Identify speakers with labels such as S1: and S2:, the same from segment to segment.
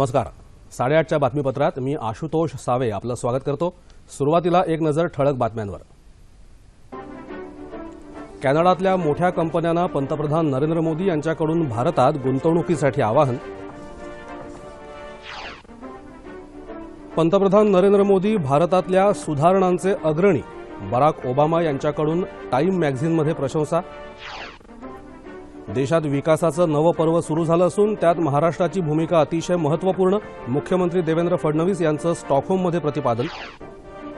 S1: नमस्कार साडेआठच्या बातमीपत्रात मी आशुतोष सावे आपलं स्वागत करतो सुरुवातीला एक नजर ठळक बातम्यांवर कॅनडातल्या मोठ्या कंपन्यांना पंतप्रधान नरेंद्र मोदी यांच्याकडून भारतात गुंतवणुकीसाठी आवाहन पंतप्रधान नरेंद्र मोदी भारतातल्या सुधारणांचे अग्रणी बराक ओबामा यांच्याकडून टाईम मॅग्झिनमध्ये प्रशंसा देशात विकासाचं नवं पर्व सुरू झालं असून त्यात महाराष्ट्राची भूमिका अतिशय महत्त्वपूर्ण मुख्यमंत्री देवेंद्र फडणवीस यांचं स्टॉकहोममध्ये प्रतिपादन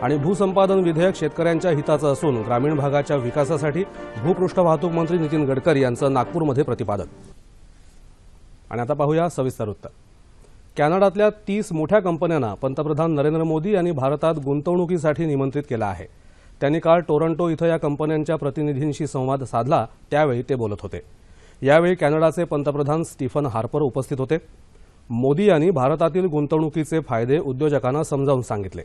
S1: आणि भूसंपादन विधेयक शेतकऱ्यांच्या हिताचं असून ग्रामीण भागाच्या विकासासाठी भूपृष्ठ वाहतूक मंत्री नितीन गडकरी यांचं नागपूरमध्ये प्रतिपादन आणि आता पाहूया सविस्तर उत्तर कॅनडातल्या तीस मोठ्या कंपन्यांना पंतप्रधान नरेंद्र मोदी यांनी भारतात गुंतवणुकीसाठी निमंत्रित केलं आहे त्यांनी काल टोरंटो इथं या कंपन्यांच्या प्रतिनिधींशी संवाद साधला त्यावेळी ते बोलत होते यावेळी कॅनडाचे पंतप्रधान स्टीफन हार्पर उपस्थित होते मोदी यांनी भारतातील गुंतवणुकीचे फायदे उद्योजकांना समजावून सांगितले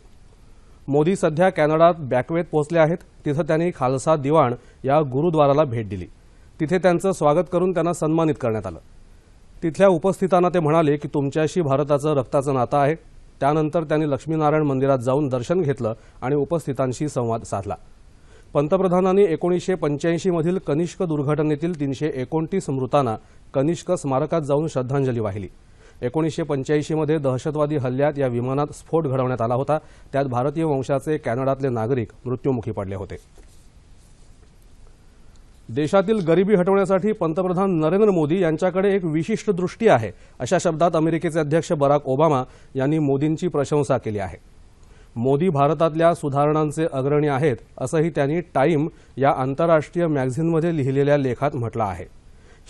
S1: मोदी सध्या कॅनडात बॅकवेत पोहोचले आहेत तिथं त्यांनी खालसा दिवाण या गुरुद्वाराला भेट दिली तिथे त्यांचं स्वागत करून त्यांना सन्मानित करण्यात आलं तिथल्या उपस्थितांना ते म्हणाले की तुमच्याशी भारताचं रक्ताचं नातं आहे त्यानंतर त्यांनी लक्ष्मीनारायण मंदिरात जाऊन दर्शन घेतलं आणि उपस्थितांशी संवाद साधला पंतप्रधानांनी एकोणीसशे पंच्याऐंशीमधील कनिष्क दुर्घटनेतील तीनशे एकोणतीस मृतांना कनिष्क स्मारकात जाऊन श्रद्धांजली वाहिली एकोणीसशे पंच्याऐंशीमध्ये दहशतवादी हल्ल्यात या विमानात स्फोट घडवण्यात आला होता त्यात भारतीय वंशाचे कॅनडातले नागरिक मृत्युमुखी पडले होते देशातील गरिबी हटवण्यासाठी पंतप्रधान नरेंद्र मोदी यांच्याकडे एक विशिष्ट दृष्टी आहे अशा शब्दात अमेरिकेचे अध्यक्ष बराक ओबामा यांनी मोदींची प्रशंसा केली आहे मोदी भारतातल्या सुधारणांचे अग्रणी आहेत असंही त्यांनी टाईम या आंतरराष्ट्रीय मॅग्झिनमध्ये लिहिलेल्या लेखात म्हटलं आहे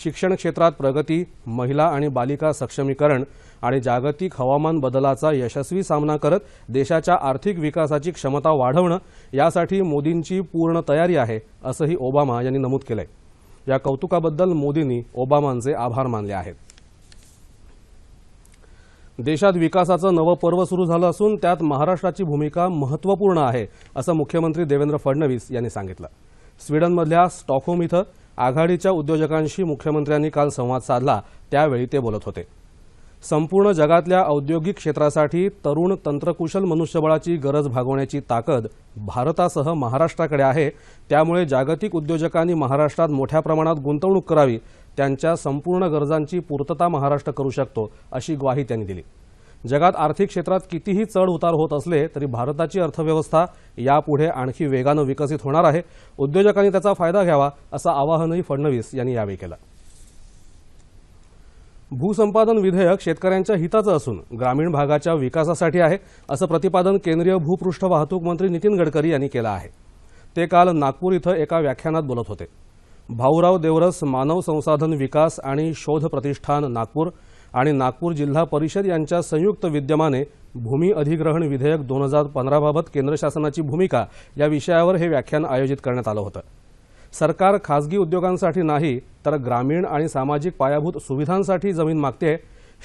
S1: शिक्षण क्षेत्रात प्रगती महिला आणि बालिका सक्षमीकरण आणि जागतिक हवामान बदलाचा यशस्वी सामना करत देशाच्या आर्थिक विकासाची क्षमता वाढवणं यासाठी मोदींची पूर्ण तयारी आहे असंही ओबामा यांनी नमूद केलं या कौतुकाबद्दल मोदींनी ओबामांचे आभार मानले आहेत देशात विकासाचं नवं पर्व सुरू झालं असून त्यात महाराष्ट्राची भूमिका महत्त्वपूर्ण आहे असं मुख्यमंत्री देवेंद्र फडणवीस यांनी सांगितलं स्वीडनमधल्या स्टॉकहोम इथं आघाडीच्या उद्योजकांशी मुख्यमंत्र्यांनी काल संवाद साधला त्यावेळी ते बोलत होते संपूर्ण जगातल्या औद्योगिक क्षेत्रासाठी तरुण तंत्रकुशल मनुष्यबळाची गरज भागवण्याची ताकद भारतासह महाराष्ट्राकडे आहे त्यामुळे जागतिक उद्योजकांनी महाराष्ट्रात मोठ्या प्रमाणात गुंतवणूक करावी त्यांच्या संपूर्ण गरजांची पूर्तता महाराष्ट्र करू शकतो अशी ग्वाही त्यांनी दिली जगात आर्थिक क्षेत्रात कितीही चढ उतार होत असले तरी भारताची अर्थव्यवस्था यापुढे आणखी वेगानं विकसित होणार आहे उद्योजकांनी त्याचा फायदा घ्यावा असं आवाहनही फडणवीस यांनी यावेळी केलं भूसंपादन विधेयक शेतकऱ्यांच्या हिताचं असून ग्रामीण भागाच्या विकासासाठी आहे असं प्रतिपादन केंद्रीय भूपृष्ठ वाहतूक मंत्री नितीन गडकरी यांनी केलं आहे ते काल नागपूर इथं एका व्याख्यानात बोलत होते भाऊराव देवरस मानव संसाधन विकास आणि शोध प्रतिष्ठान नागपूर आणि नागपूर जिल्हा परिषद यांच्या संयुक्त विद्यमाने भूमी अधिग्रहण विधेयक दोन हजार पंधराबाबत केंद्र शासनाची भूमिका या विषयावर हे व्याख्यान आयोजित करण्यात आलं होतं सरकार खासगी उद्योगांसाठी नाही तर ग्रामीण आणि सामाजिक पायाभूत सुविधांसाठी जमीन मागते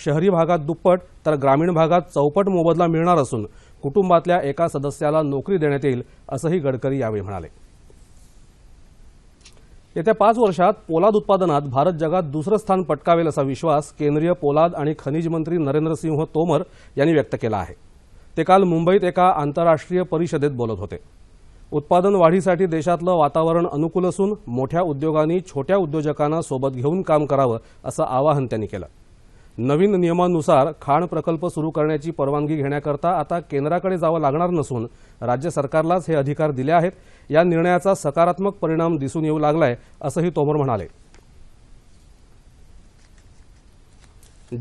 S1: शहरी भागात दुप्पट तर ग्रामीण भागात चौपट मोबदला मिळणार असून कुटुंबातल्या एका सदस्याला नोकरी देण्यात येईल असंही गडकरी यावेळी म्हणाले येत्या पाच वर्षात पोलाद उत्पादनात भारत जगात दुसरं स्थान पटकावेल असा विश्वास केंद्रीय पोलाद आणि खनिज मंत्री नरेंद्रसिंह तोमर यांनी व्यक्त केला आहे ते काल मुंबईत एका आंतरराष्ट्रीय परिषदेत बोलत होते उत्पादन वाढीसाठी देशातलं वातावरण अनुकूल असून मोठ्या उद्योगांनी छोट्या उद्योजकांना सोबत घेऊन काम करावं असं आवाहन त्यांनी केलं नवीन नियमानुसार खाण प्रकल्प सुरू करण्याची परवानगी घेण्याकरता आता केंद्राकडे जावं लागणार नसून राज्य सरकारलाच हे अधिकार दिले आहेत या निर्णयाचा सकारात्मक परिणाम दिसून येऊ लागलाय असंही तोमर म्हणाले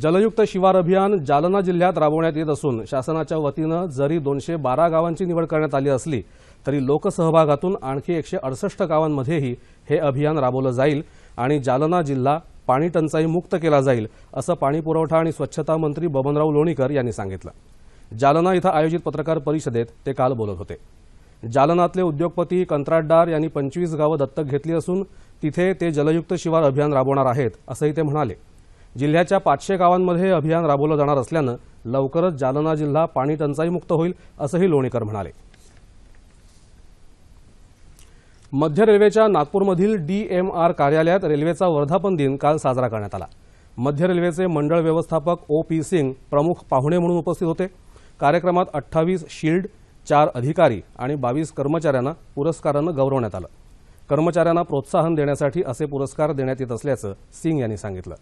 S1: जलयुक्त शिवार अभियान जालना जिल्ह्यात राबवण्यात येत असून शासनाच्या वतीनं जरी दोनशे बारा गावांची निवड करण्यात आली असली तरी लोकसहभागातून आणखी एकशे अडसष्ट गावांमध्येही हे अभियान राबवलं जाईल आणि जालना जिल्हा पाणी टंचाई मुक्त केला जाईल असं पाणीपुरवठा आणि स्वच्छता मंत्री बबनराव लोणीकर यांनी सांगितलं जालना इथं आयोजित पत्रकार परिषदेत ते काल बोलत होते जालनातले उद्योगपती कंत्राटदार यांनी पंचवीस गावं दत्तक घेतली असून तिथे ते जलयुक्त शिवार अभियान राबवणार आहेत असंही ते म्हणाले जिल्ह्याच्या पाचशे गावांमध्ये हे अभियान राबवलं जाणार असल्यानं लवकरच जालना जिल्हा पाणी टंचाईमुक्त होईल असंही लोणीकर म्हणाले मध्य रेल्वेच्या नागपूरमधील डी एम आर कार्यालयात रेल्वेचा वर्धापन दिन काल साजरा करण्यात आला मध्य रेल्वेचे मंडळ व्यवस्थापक ओ पी सिंग प्रमुख पाहुणे म्हणून उपस्थित होते कार्यक्रमात अठ्ठावीस शील्ड चार अधिकारी आणि बावीस कर्मचाऱ्यांना पुरस्कारानं गौरवण्यात आलं कर्मचाऱ्यांना प्रोत्साहन देण्यासाठी असे पुरस्कार देण्यात येत असल्याचं सिंग यांनी सांगितलं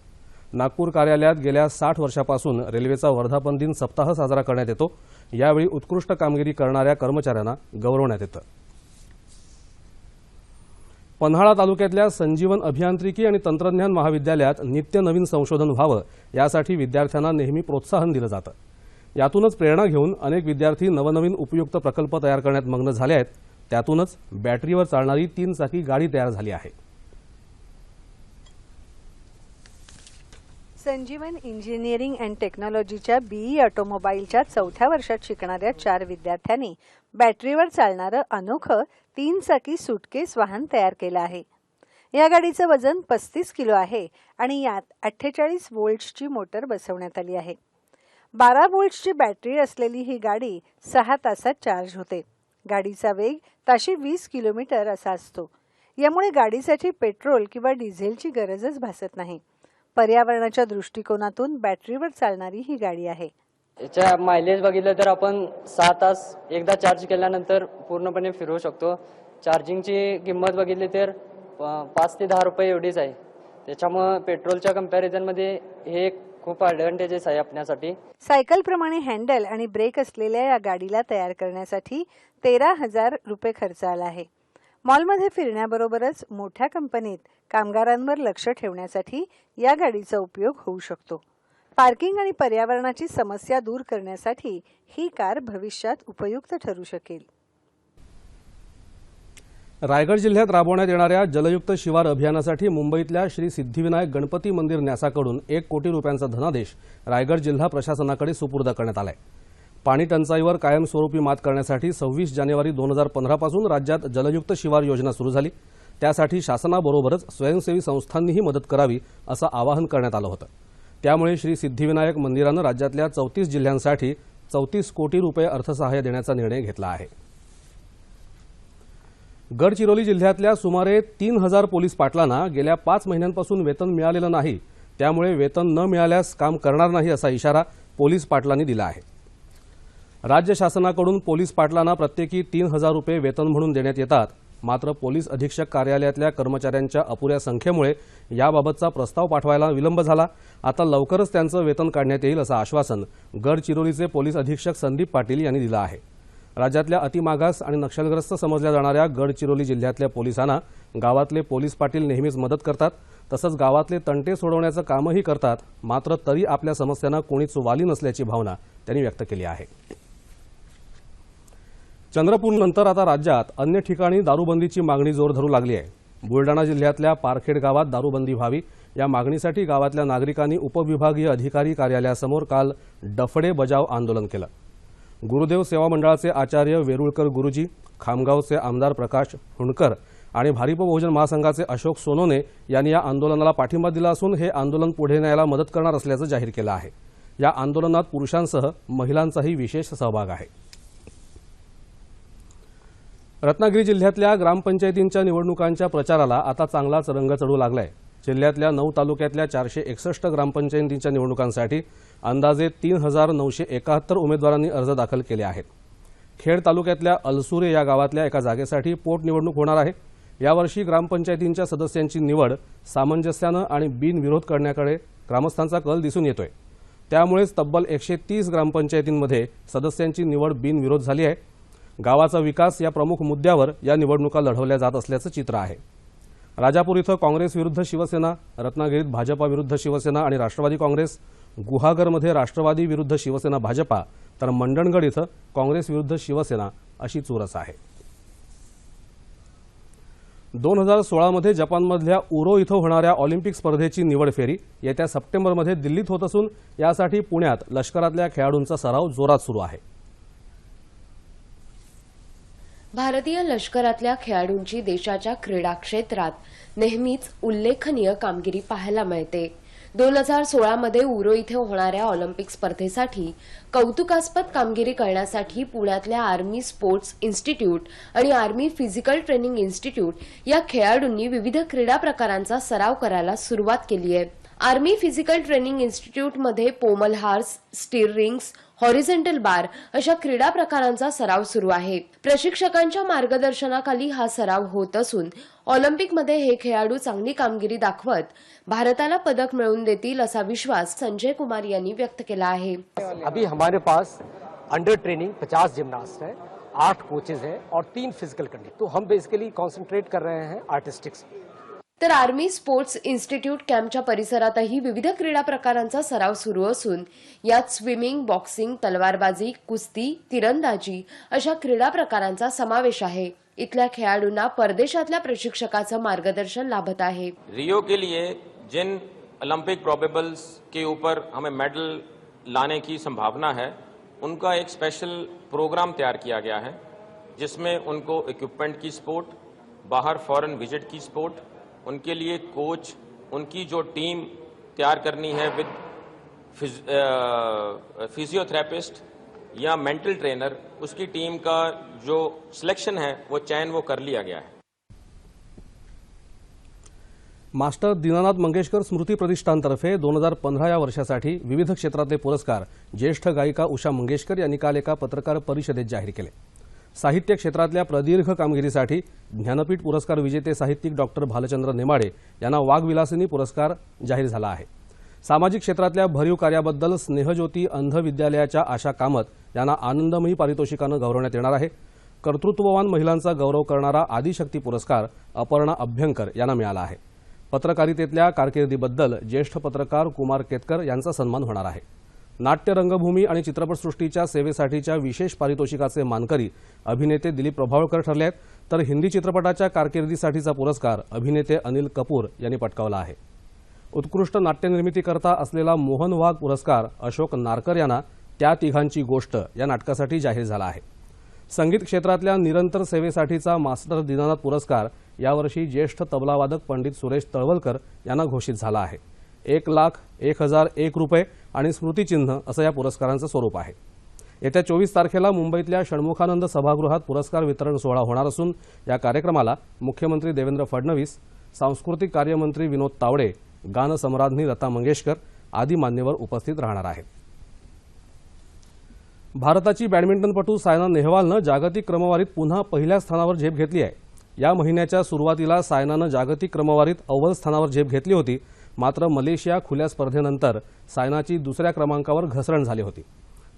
S1: नागपूर कार्यालयात गेल्या साठ वर्षापासून रेल्वेचा वर्धापन दिन सप्ताह साजरा करण्यात येतो यावेळी उत्कृष्ट कामगिरी करणाऱ्या कर्मचाऱ्यांना गौरवण्यात येतं पन्हाळा तालुक्यातल्या संजीवन अभियांत्रिकी आणि तंत्रज्ञान महाविद्यालयात नित्य नवीन संशोधन व्हावं यासाठी विद्यार्थ्यांना नेहमी प्रोत्साहन दिलं जातं यातूनच प्रेरणा घेऊन अनेक विद्यार्थी नवनवीन उपयुक्त प्रकल्प तयार करण्यात मग्न झाले आहेत त्यातूनच बॅटरीवर चालणारी तीन चाकी गाडी तयार झाली आहे
S2: संजीवन इंजिनिअरिंग अँड टेक्नॉलॉजीच्या बीई e ऑटोमोबाईलच्या चौथ्या वर्षात शिकणाऱ्या चार विद्यार्थ्यांनी बॅटरीवर चालणारं अनोखं तीन चाकी सुटकेस वाहन तयार केलं आहे या गाडीचं वजन पस्तीस किलो आहे आणि यात अठ्ठेचाळीस वोल्ट्सची मोटर बसवण्यात आली आहे बारा वोल्ट्सची बॅटरी असलेली ही गाडी सहा तासात चार्ज होते गाडीचा वेग ताशी वीस किलोमीटर असा असतो यामुळे गाडीसाठी पेट्रोल किंवा डिझेलची गरजच भासत नाही पर्यावरणाच्या दृष्टिकोनातून बॅटरीवर चालणारी ही गाडी आहे याच्या मायलेज बघितलं तर आपण सहा तास एकदा चार्ज केल्यानंतर पूर्णपणे फिरवू शकतो चार्जिंगची किंमत बघितली तर पाच ते दहा रुपये एवढीच आहे त्याच्यामुळं पेट्रोलच्या मध्ये हे खूप ॲडव्हान्टेजेस आहे आपल्यासाठी सायकल प्रमाणे हँडल आणि ब्रेक असलेल्या या गाडीला तयार करण्यासाठी तेरा हजार रुपये खर्च आला आहे मॉलमध्ये फिरण्याबरोबरच मोठ्या कंपनीत कामगारांवर लक्ष ठेवण्यासाठी या गाडीचा उपयोग होऊ शकतो पार्किंग आणि पर्यावरणाची समस्या दूर करण्यासाठी ही कार भविष्यात उपयुक्त ठरू शकेल
S1: रायगड जिल्ह्यात राबवण्यात येणाऱ्या जलयुक्त शिवार अभियानासाठी मुंबईतल्या श्री सिद्धिविनायक गणपती मंदिर न्यासाकडून एक कोटी रुपयांचा धनादेश रायगड जिल्हा प्रशासनाकडे सुपूर्द करण्यात आला आहे पाणी टंचाईवर कायमस्वरूपी मात करण्यासाठी सव्वीस जानेवारी दोन हजार पंधरापासून राज्यात जलयुक्त शिवार योजना सुरू झाली त्यासाठी शासनाबरोबरच स्वयंसेवी संस्थांनीही मदत करावी असं आवाहन करण्यात आलं होतं त्यामुळे श्री सिद्धिविनायक मंदिरानं राज्यातल्या चौतीस जिल्ह्यांसाठी चौतीस कोटी रुपये अर्थसहाय्य देण्याचा निर्णय घेतला आहे गडचिरोली जिल्ह्यातल्या सुमारे तीन हजार पोलीस पाटलांना गेल्या पाच महिन्यांपासून वेतन मिळालेलं नाही त्यामुळे वेतन न मिळाल्यास काम करणार नाही असा इशारा पोलीस पाटलांनी दिला आहे राज्य शासनाकडून पोलीस पाटलांना प्रत्येकी तीन हजार रुपये वेतन म्हणून देण्यात येतात मात्र पोलीस अधीक्षक कार्यालयातल्या कर्मचाऱ्यांच्या अपुऱ्या संख्येमुळे याबाबतचा प्रस्ताव पाठवायला विलंब झाला आता लवकरच त्यांचं वेतन काढण्यात येईल असं आश्वासन गडचिरोलीचे पोलीस अधीक्षक संदीप पाटील यांनी दिलं आहे राज्यातल्या अतिमागास आणि नक्षलग्रस्त समजल्या जाणाऱ्या गडचिरोली जिल्ह्यातल्या पोलिसांना गावातले पोलीस पाटील नेहमीच मदत करतात तसंच गावातले तंटे सोडवण्याचं कामही करतात मात्र तरी आपल्या समस्यांना कोणीच वाली नसल्याची भावना त्यांनी व्यक्त केली आहे चंद्रपूरनंतर आता राज्यात अन्य ठिकाणी दारूबंदीची मागणी जोर धरू लागली आहे बुलडाणा जिल्ह्यातल्या पारखेड गावात दारूबंदी व्हावी या मागणीसाठी गावातल्या नागरिकांनी उपविभागीय अधिकारी कार्यालयासमोर काल डफडे बजाव आंदोलन केलं गुरुदेव सेवा मंडळाचे आचार्य वेरुळकर गुरुजी खामगावचे आमदार प्रकाश हुंडकर आणि भारिप बहुजन महासंघाचे अशोक सोनोने यांनी या आंदोलनाला पाठिंबा दिला असून हे आंदोलन पुढे न्यायला मदत करणार असल्याचं जाहीर केलं आहे या आंदोलनात पुरुषांसह महिलांचाही विशेष सहभाग आहे रत्नागिरी जिल्ह्यातल्या ग्रामपंचायतींच्या निवडणुकांच्या प्रचाराला आता चांगलाच रंग चढू आहे जिल्ह्यातल्या नऊ तालुक्यातल्या चारशे एकसष्ट ग्रामपंचायतींच्या निवडणुकांसाठी अंदाजे तीन हजार नऊशे एकाहत्तर उमेदवारांनी अर्ज दाखल केले आहेत खेड तालुक्यातल्या अलसुरे या गावातल्या एका जागेसाठी पोटनिवडणूक होणार आहे यावर्षी ग्रामपंचायतींच्या सदस्यांची निवड सामंजस्यानं आणि बिनविरोध करण्याकडे ग्रामस्थांचा कल दिसून येतोय त्यामुळेच तब्बल एकशे तीस ग्रामपंचायतींमध्ये सदस्यांची निवड बिनविरोध झाली आहे गावाचा विकास या प्रमुख मुद्द्यावर या निवडणुका लढवल्या जात असल्याचं चित्र आहे राजापूर इथं काँग्रेस विरुद्ध शिवसेना रत्नागिरीत भाजपा विरुद्ध शिवसेना आणि राष्ट्रवादी काँग्रेस गुहागरमध्ये राष्ट्रवादी विरुद्ध शिवसेना भाजपा तर मंडणगड इथं काँग्रेस विरुद्ध शिवसेना अशी चुरस आहे दोन हजार सोळामध्ये जपानमधल्या उरो इथं होणाऱ्या ऑलिम्पिक स्पर्धेची निवड फेरी येत्या सप्टेंबरमध्ये दिल्लीत होत असून यासाठी पुण्यात लष्करातल्या खेळाडूंचा सराव जोरात सुरू आहे
S3: भारतीय लष्करातल्या खेळाडूंची देशाच्या क्रीडा क्षेत्रात नेहमीच उल्लेखनीय कामगिरी पाहायला मिळते दोन हजार सोळामध्ये उरो इथे होणाऱ्या ऑलिम्पिक स्पर्धेसाठी कौतुकास्पद कामगिरी करण्यासाठी पुण्यातल्या आर्मी स्पोर्ट्स इन्स्टिट्यूट आणि आर्मी फिजिकल ट्रेनिंग इन्स्टिट्यूट या खेळाडूंनी विविध क्रीडा प्रकारांचा सराव करायला सुरुवात केली आहे आर्मी फिजिकल ट्रेनिंग मध्ये pommel horse still rings horizontal bar अशा क्रीडा प्रकारांचा सराव सुरू आहे प्रशिक्षकांच्या मार्गदर्शनाखाली हा सराव होत असून ऑलिम्पिकमध्ये हे खेळाडू चांगली कामगिरी दाखवत भारताला पदक मिळवून देतील असा विश्वास संजय कुमार यांनी व्यक्त केला आहे
S1: अभी हमारे पास अंडर ट्रेनिंग पचास जिमनास्ट है आठ कोचेस है और तीन फिजिकल कंडिशन तो हम बेसिकली कॉन्सन्ट्रेट कर रहे हैं आर्टिस्टिक्स
S3: तर आर्मी स्पोर्ट्स इन्स्टिट्यूट कॅम्पच्या परिसरातही विविध क्रीडा प्रकारांचा सराव सुरू असून यात स्विमिंग बॉक्सिंग तलवारबाजी कुस्ती तिरंदाजी अशा क्रीडा प्रकारांचा समावेश आहे इथल्या खेळाडूंना परदेशातल्या प्रशिक्षकाचं मार्गदर्शन लाभत आहे रिओ के
S1: लिए जिन ओलंपिक प्रॉबेबल्स के ऊपर हमें मेडल लाने की संभावना है उनका एक स्पेशल प्रोग्राम तयार किया गया है जिसमें उनको इक्विपमेंट की सपोर्ट बाहर फॉरेन विजिट की सपोर्ट उनके लिए कोच उनकी जो टीम तैयार करनी है विद फिजियोथेरेपिस्ट या मेंटल ट्रेनर उसकी टीम का जो सिलेक्शन है वो चयन वो कर लिया गया है मास्टर दीनानाथ मंगेशकर स्मृती प्रतिष्ठानतर्फे दोन हजार पंद्रह या वर्षासाठी विविध क्षेत्र पुरस्कार ज्येष्ठ गायिका उषा मंगेशकर यांनी काल एक पत्रकार परिषदेत जाहिर केले साहित्य क्षेत्रातल्या प्रदीर्घ कामगिरीसाठी ज्ञानपीठ पुरस्कार विजेते साहित्यिक डॉक्टर भालचंद्र नेमाडे यांना वाघविलासिनी पुरस्कार जाहीर झाला आहे सामाजिक क्षेत्रातल्या भरीव कार्याबद्दल स्नेहज्योती अंध विद्यालयाच्या आशा कामत यांना आनंदमयी पारितोषिकानं गौरवण्यात येणार आहे कर्तृत्ववान महिलांचा गौरव करणारा आदिशक्ती पुरस्कार अपर्णा अभ्यंकर यांना मिळाला आहे पत्रकारितेतल्या कारकिर्दीबद्दल ज्येष्ठ पत्रकार कुमार केतकर यांचा सन्मान होणार आहे नाट्य रंगभूमी आणि चित्रपटसृष्टीच्या सेवेसाठीच्या विशेष पारितोषिकाचे मानकरी अभिनेते दिलीप प्रभावळकर ठरले आहेत तर हिंदी चित्रपटाच्या कारकिर्दीसाठीचा पुरस्कार अभिनेते अनिल कपूर यांनी पटकावला आहे उत्कृष्ट नाट्यनिर्मितीकरता असलेला मोहन वाघ पुरस्कार अशोक नारकर यांना त्या तिघांची गोष्ट या नाटकासाठी जाहीर झाला आहे संगीत क्षेत्रातल्या निरंतर सेवेसाठीचा मास्टर दीनानाथ पुरस्कार यावर्षी ज्येष्ठ तबलावादक पंडित सुरेश तळवलकर यांना घोषित झाला आहे एक लाख एक हजार एक रुपये आणि स्मृतिचिन्ह असं या पुरस्कारांचं स्वरूप आहे येत्या चोवीस तारखेला मुंबईतल्या षण्मुखानंद सभागृहात पुरस्कार वितरण सोहळा होणार असून या कार्यक्रमाला मुख्यमंत्री देवेंद्र फडणवीस सांस्कृतिक कार्यमंत्री विनोद तावडे गानसम्राज्ञी लता मंगेशकर आदी मान्यवर उपस्थित राहणार आहेत भारताची बॅडमिंटनपटू सायना नेहवालनं जागतिक क्रमवारीत पुन्हा पहिल्या स्थानावर झेप घेतली आहे या महिन्याच्या सुरुवातीला सायनानं जागतिक क्रमवारीत अव्वल स्थानावर झेप घेतली होती मात्र मलेशिया खुल्या स्पर्धेनंतर सायनाची दुसऱ्या क्रमांकावर घसरण झाली होती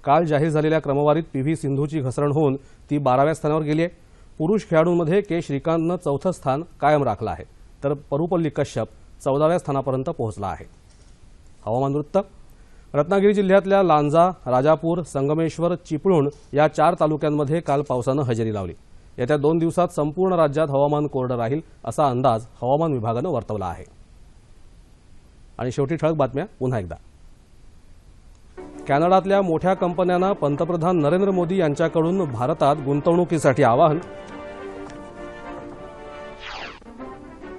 S1: काल जाहीर झालेल्या क्रमवारीत पी व्ही सिंधूची घसरण होऊन ती बाराव्या स्थानावर गेली आहे पुरुष खेळाडूंमध्ये के श्रीकांतनं चौथं स्थान कायम राखलं आहे तर परुपल्ली कश्यप चौदाव्या स्थानापर्यंत पोहोचला आहे हवामान वृत्त रत्नागिरी जिल्ह्यातल्या लांजा राजापूर संगमेश्वर चिपळूण या चार तालुक्यांमध्ये काल पावसानं हजेरी लावली येत्या दोन दिवसात संपूर्ण राज्यात हवामान कोरडं राहील असा अंदाज हवामान विभागानं वर्तवला आहे आणि शेवटी ठळक बातम्या पुन्हा एकदा कॅनडातल्या मोठ्या कंपन्यांना पंतप्रधान नरेंद्र मोदी यांच्याकडून भारतात गुंतवणुकीसाठी आवाहन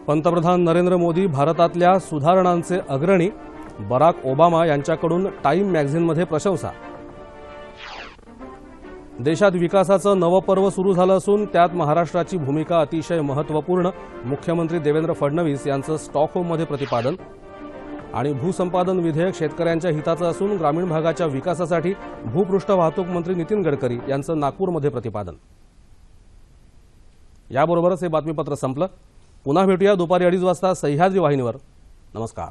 S1: पंतप्रधान नरेंद्र मोदी भारतातल्या सुधारणांचे अग्रणी बराक ओबामा यांच्याकडून टाईम मॅग्झिनमध्ये प्रशंसा देशात विकासाचं नवं पर्व सुरू झालं असून त्यात महाराष्ट्राची भूमिका अतिशय महत्त्वपूर्ण मुख्यमंत्री देवेंद्र फडणवीस यांचं स्टॉकहोममध्ये प्रतिपादन आणि भूसंपादन विधेयक शेतकऱ्यांच्या हिताचं असून ग्रामीण भागाच्या विकासासाठी भूपृष्ठ वाहतूक मंत्री नितीन गडकरी यांचं नागपूरमध्ये प्रतिपादन याबरोबरच हे बातमीपत्र संपलं पुन्हा भेटूया दुपारी अडीच वाजता सह्याद्री वाहिनीवर नमस्कार